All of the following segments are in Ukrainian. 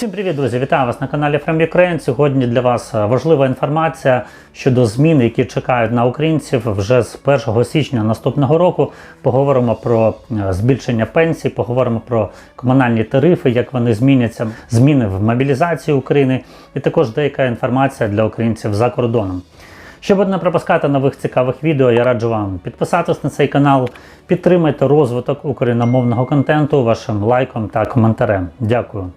Всім привіт, друзі! Вітаю вас на каналі From Ukraine. Сьогодні для вас е, важлива інформація щодо змін, які чекають на українців вже з 1 січня наступного року. Поговоримо про е, збільшення пенсій, поговоримо про комунальні тарифи, як вони зміняться, зміни в мобілізації України, і також деяка інформація для українців за кордоном. Щоб не пропускати нових цікавих відео, я раджу вам підписатись на цей канал, підтримайте розвиток україномовного контенту вашим лайком та коментарем. Дякую.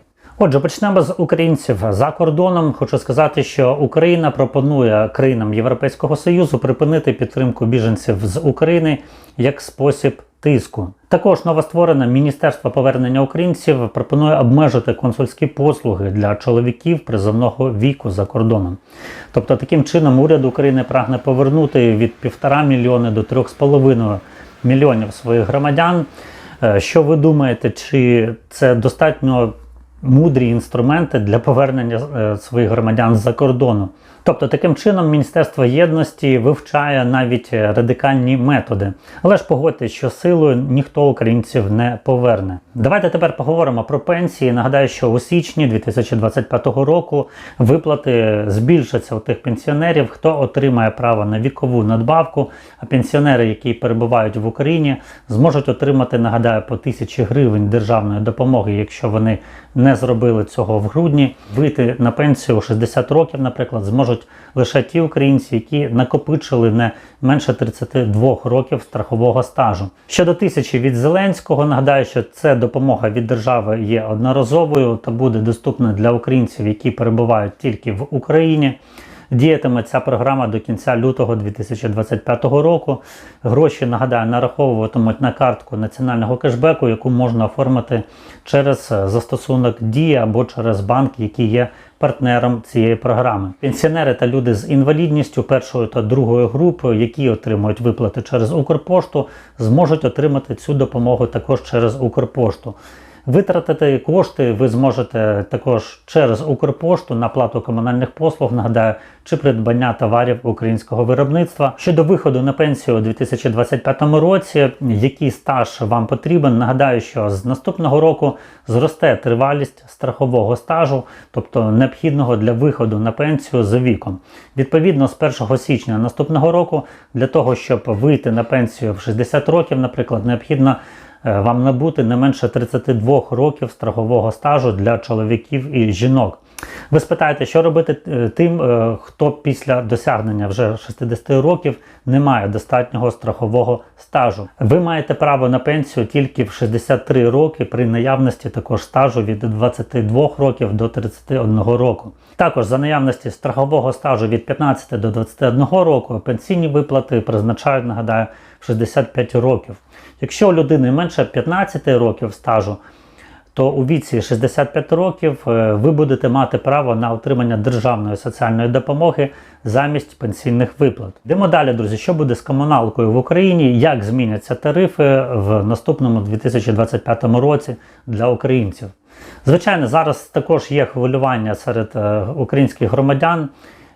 Отже, почнемо з українців за кордоном. Хочу сказати, що Україна пропонує країнам Європейського Союзу припинити підтримку біженців з України як спосіб тиску. Також новостворене Міністерство повернення українців пропонує обмежити консульські послуги для чоловіків призовного віку за кордоном. Тобто, таким чином уряд України прагне повернути від півтора мільйони до трьох з половиною мільйонів своїх громадян. Е, Що ви думаєте, чи це достатньо мудрі інструменти для повернення е, своїх громадян з-за кордону. Тобто, таким чином Міністерство єдності вивчає навіть радикальні методи. Але ж погодьте, що силою ніхто українців не поверне. Давайте тепер поговоримо про пенсії. Нагадаю, що у січні 2025 року виплати збільшаться у тих пенсіонерів, хто отримає право на вікову надбавку. А пенсіонери, які перебувають в Україні, зможуть отримати, нагадаю, по тисячі гривень державної допомоги, якщо вони не зробили цього в грудні. Вийти на пенсію 60 років, наприклад, зможуть лише ті українці, які накопичили не менше 32 років страхового стажу. Щодо тисячі від Зеленського, нагадаю, що це допомога від держави є одноразовою та буде доступна для українців, які перебувають тільки в Україні. Діятиме ця програма до кінця лютого 2025 року. Гроші, нагадаю, нараховуватимуть на картку національного кешбеку, яку можна оформити через застосунок Дія або через банк, який є партнером цієї програми. Пенсіонери та люди з інвалідністю першої та другої групи, які отримують виплати через Укрпошту, зможуть отримати цю допомогу також через Укрпошту. Витратити кошти ви зможете також через Укрпошту на плату комунальних послуг, нагадаю, чи придбання товарів українського виробництва. Щодо виходу на пенсію у 2025 році, який стаж вам потрібен, нагадаю, що з наступного року зросте тривалість страхового стажу, тобто необхідного для виходу на пенсію за віком. Відповідно, з 1 січня наступного року для того, щоб вийти на пенсію в 60 років, наприклад, необхідно вам набути не менше 32 років страхового стажу для чоловіків і жінок. Ви спитаєте, що робити е, тим, е, хто після досягнення вже 60 років не має достатнього страхового стажу. Ви маєте право на пенсію тільки в 63 роки при наявності також стажу від 22 років до 31 року. Також за наявності страхового стажу від 15 до 21 року пенсійні виплати призначають, нагадаю, 65 років. Якщо у людини менше 15 років стажу, то у віці 65 років е, ви будете мати право на отримання державної соціальної допомоги замість пенсійних виплат. Йдемо далі, друзі, що буде з комуналкою в Україні, як зміняться тарифи в наступному 2025 році для українців. Звичайно, зараз також є хвилювання серед е, українських громадян.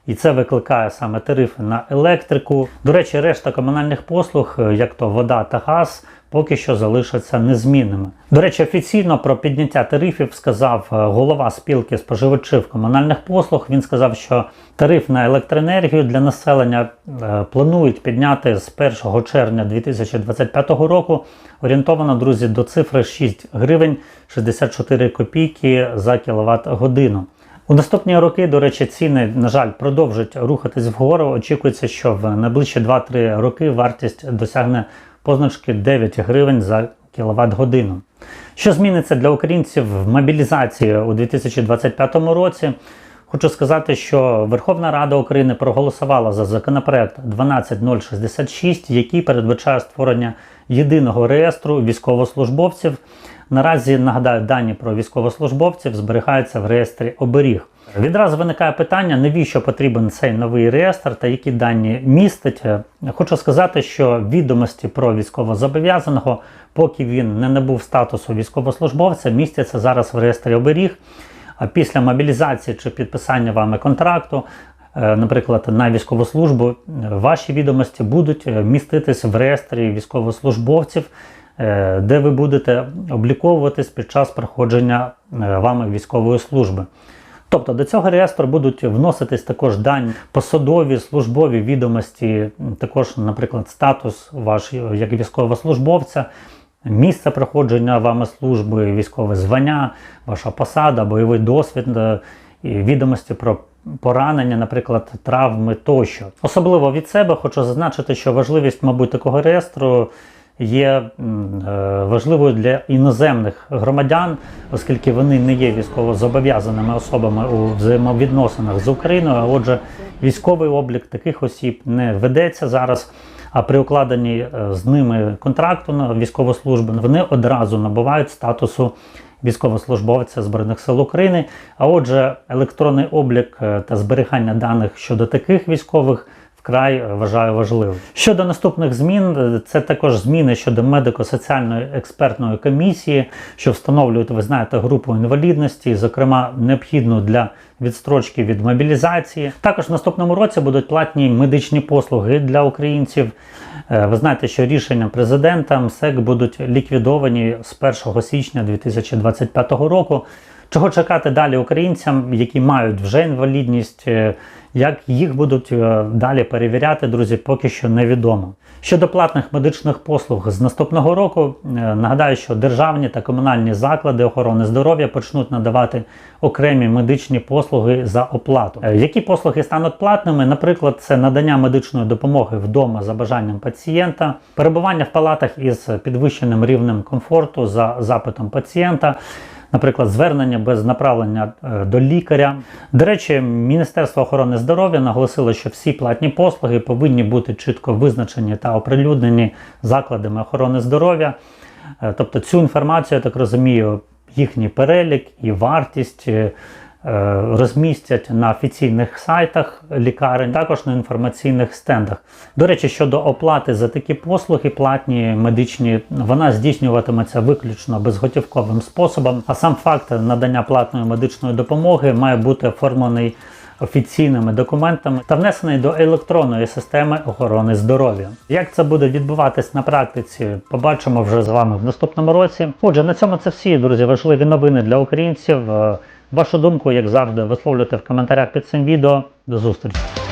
І це викликає саме тарифи на електрику. До речі, решта комунальних послуг, е, як то вода та газ, поки що залишаться незмінними. До речі, офіційно про підняття тарифів сказав е, голова спілки споживачів комунальних послуг. Він сказав, що тариф на електроенергію для населення е, планують підняти з 1 червня 2025 року. Орієнтовано, друзі, до цифри 6 гривень 64 копійки за кіловат годину. У наступні роки, до речі, ціни, на жаль, продовжують рухатись вгору. Очікується, що в найближчі 2-3 роки вартість досягне позначки 9 гривень за кіловат годину. Що зміниться для українців в мобілізації у 2025 році? Хочу сказати, що Верховна Рада України проголосувала за законопроект 12066, який передбачає створення єдиного реєстру військовослужбовців. Наразі нагадаю, дані про військовослужбовців зберігаються в реєстрі оберіг. Відразу виникає питання, навіщо потрібен цей новий реєстр та які дані містить. Хочу сказати, що відомості про військовозобов'язаного, поки він не набув статусу військовослужбовця, містяться зараз в реєстрі оберіг. А після мобілізації чи підписання вами контракту, е, наприклад, на військову службу, ваші відомості будуть міститись в реєстрі військовослужбовців е, де ви будете обліковуватись під час проходження е, вами військової служби. Тобто до цього реєстру будуть вноситись також дані посадові, службові відомості, також, наприклад, статус ваш як військовослужбовця, місце проходження вами служби, військове звання, ваша посада, бойовий досвід, е, відомості про поранення, наприклад, травми тощо. Особливо від себе хочу зазначити, що важливість, мабуть, такого реєстру є е, важливою для іноземних громадян, оскільки вони не є військово зобов'язаними особами у взаємовідносинах з Україною. А отже, військовий облік таких осіб не ведеться зараз. А при укладенні е, з ними контракту на військову службу вони одразу набувають статусу військовослужбовця Збройних сил України. А отже, електронний облік е, та зберігання даних щодо таких військових вкрай е, вважаю важливим. Щодо наступних змін, е, це також зміни щодо медико-соціальної експертної комісії, що встановлюють, ви знаєте, групу інвалідності, зокрема необхідну для відстрочки від мобілізації. Також в наступному році будуть платні медичні послуги для українців. Е, Ви знаєте, що рішенням президента МСЕК будуть ліквідовані з 1 січня 2025 року. Чого чекати далі українцям, які мають вже інвалідність, е, як їх будуть е, далі перевіряти, друзі, поки що невідомо. Щодо платних медичних послуг з наступного року, е, нагадаю, що державні та комунальні заклади охорони здоров'я почнуть надавати окремі медичні послуги за оплату. Які послуги стануть платними? Наприклад, це надання медичної допомоги вдома за бажанням пацієнта, перебування в палатах із підвищеним рівнем комфорту за запитом пацієнта. Наприклад, звернення без направлення е, до лікаря. До речі, Міністерство охорони здоров'я наголосило, що всі платні послуги повинні бути чітко визначені та оприлюднені закладами охорони здоров'я. Е, Тобто цю інформацію, я так розумію, їхній перелік і вартість е, розмістять на офіційних сайтах лікарень, також на інформаційних стендах. До речі, щодо оплати за такі послуги, платні медичні, вона здійснюватиметься виключно безготівковим способом. А сам факт надання платної медичної допомоги має бути оформлений офіційними документами та внесений до електронної системи охорони здоров'я. Як це буде відбуватись на практиці, побачимо вже з вами в наступному році. Отже, на цьому це всі друзі важливі новини для українців. Вашу думку, як завжди, висловлюйте в коментарях під цим відео. До зустрічі!